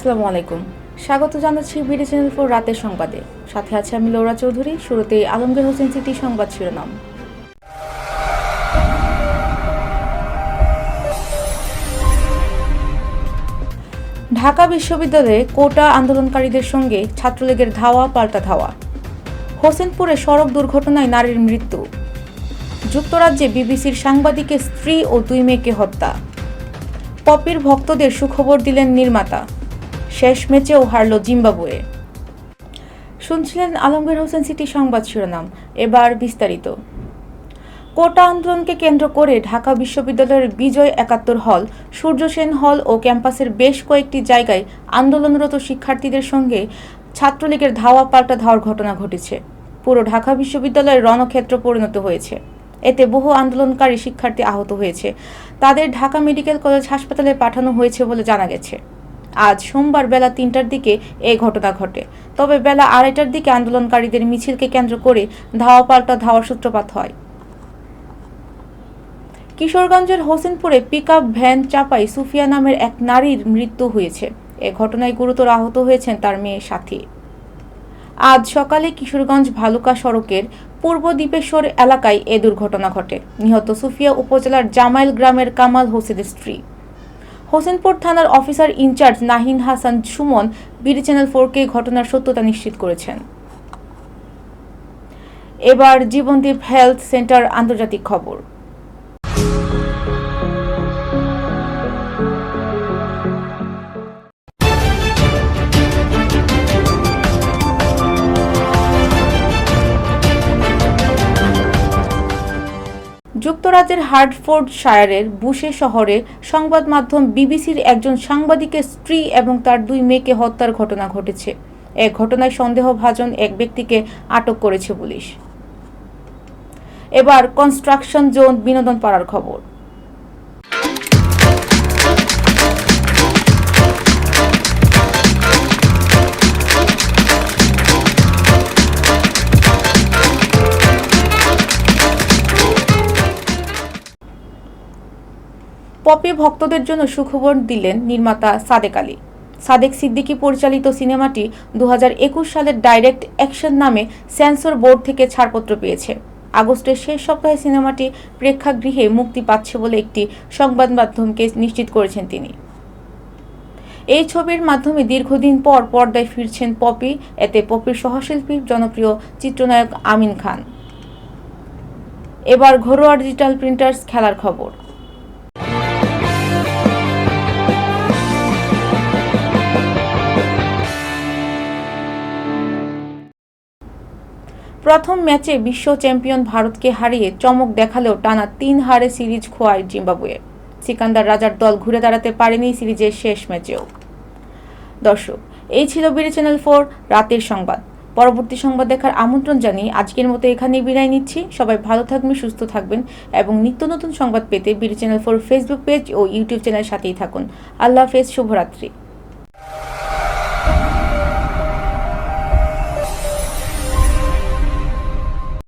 আসসালামু আলাইকুম। স্বাগত জানাচ্ছি বিডি চ্যানেল ফোর রাতের সংবাদে। সাথে আছে আমি লৌরা চৌধুরী, শুরুতেই আলমগীর হোসেন সিটি সংবাদ শিরোনাম। ঢাকা বিশ্ববিদ্যালয়ে কোটা আন্দোলনকারীদের সঙ্গে ছাত্রলীগের ধাওয়া, পাল্টা ধাওয়া। হোসেনপুরে সড়ক দুর্ঘটনায় নারীর মৃত্যু। যুক্তরাজ্যে বিবিসির সাংবাদিকের স্ত্রী ও দুই মেয়েকে হত্যা। পপির ভক্তদের সুখবর দিলেন নির্মাতা। শেষ ম্যাচেও হারল জিম্বাবুয়ে। শুনছিলেন আলমগীর হোসেন সিটি সংবাদ শিরোনাম, এবার বিস্তারিত। কোটা আন্দোলনকে কেন্দ্র করে ঢাকা বিশ্ববিদ্যালয়ের বিজয় একাত্তর হল, সূর্য সেন হল ও ক্যাম্পাসের বেশ কয়েকটি জায়গায় আন্দোলনরত শিক্ষার্থীদের সঙ্গে ছাত্রলীগের ধাওয়া পাল্টা ধাওয়ার ঘটনা ঘটেছে। পুরো ঢাকা বিশ্ববিদ্যালয়ের রণক্ষেত্র পরিণত হয়েছে। এতে বহু আন্দোলনকারী শিক্ষার্থী আহত হয়েছে। তাদের ঢাকা মেডিকেল কলেজ হাসপাতালে পাঠানো হয়েছে বলে জানা গেছে। আজ সোমবার বেলা তিনটার দিকে এ ঘটনা ঘটে। তবে বেলা আড়াইটার দিকে আন্দোলনকারীদের মিছিলকে কেন্দ্র করে ধাওয়া পাল্টা ধাওয়ার সূত্রপাত হয়। কিশোরগঞ্জের হোসেনপুরে পিকআপ ভ্যান চাপাই সুফিয়া নামের এক নারীর মৃত্যু হয়েছে। এ ঘটনায় গুরুতর আহত হয়েছেন তার মেয়ে সাথী। আজ সকালে কিশোরগঞ্জ ভালুকা সড়কের পূর্ব দ্বীপেশ্বর এলাকায় এ দুর্ঘটনা ঘটে। নিহত সুফিয়া উপজেলার জামাইল গ্রামের কামাল হোসেনের স্ত্রী। হোসেনপুর থানার officer in charge Nahin Hasan Sumon BD channel ফোরকে ঘটনার সত্যতা নিশ্চিত করেছেন। এবার জীবনদীপ হেলথ সেন্টার আন্তর্জাতিক খবর। যুক্তরাজ্যের হার্ডফোর্ড শায়ারের বুশে শহরে সংবাদ মাধ্যম বিবিসির একজন সাংবাদিকের স্ত্রী এবং তার দুই মেয়েকে হত্যার ঘটনা ঘটেছে। এ ঘটনায় সন্দেহভাজন এক ব্যক্তিকে আটক করেছে পুলিশ। এবার কনস্ট্রাকশন জোন বিনোদন পাড়ার খবর। পপি ভক্তদের জন্য সুখবর দিলেন নির্মাতা সাদেক আলী। সাদেক সিদ্দিকী পরিচালিত সিনেমাটি দু হাজার একুশ সালের ডাইরেক্ট অ্যাকশন নামে সেন্সর বোর্ড থেকে ছাড়পত্র পেয়েছে। আগস্টের শেষ সপ্তাহে সিনেমাটি প্রেক্ষাগৃহে মুক্তি পাচ্ছে বলে একটি সংবাদ মাধ্যমকে নিশ্চিত করেছেন তিনি। এই ছবির মাধ্যমে দীর্ঘদিন পর পর্দায় ফিরছেন পপি, এতে পপির সহশিল্পী, জনপ্রিয় চিত্রনায়ক আমিন খান। এবার ঘরোয়া ডিজিটাল প্রিন্টার্স খেলার খবর। প্রথম ম্যাচে বিশ্ব চ্যাম্পিয়ন ভারতকে হারিয়ে চমক দেখালেও টানা তিন হারে সিরিজ খোয়ায় জিম্বাবুয়ে। সিকান্দার রাজার দল ঘুরে দাঁড়াতে পারেনি সিরিজের শেষ ম্যাচেও। দর্শক, এই ছিল বিডি চ্যানেল ফোর, রাতের সংবাদ। পরবর্তী সংবাদ দেখার আমন্ত্রণ জানিয়ে আজকের মতো এখানেই বিদায় নিচ্ছি। সবাই ভালো থাকবেন, সুস্থ থাকবেন এবং নিত্য নতুন সংবাদ পেতে BD channel four Facebook page ও ইউটিউব চ্যানেলের সাথেই থাকুন। আল্লাহ হাফেজ, শুভরাত্রি।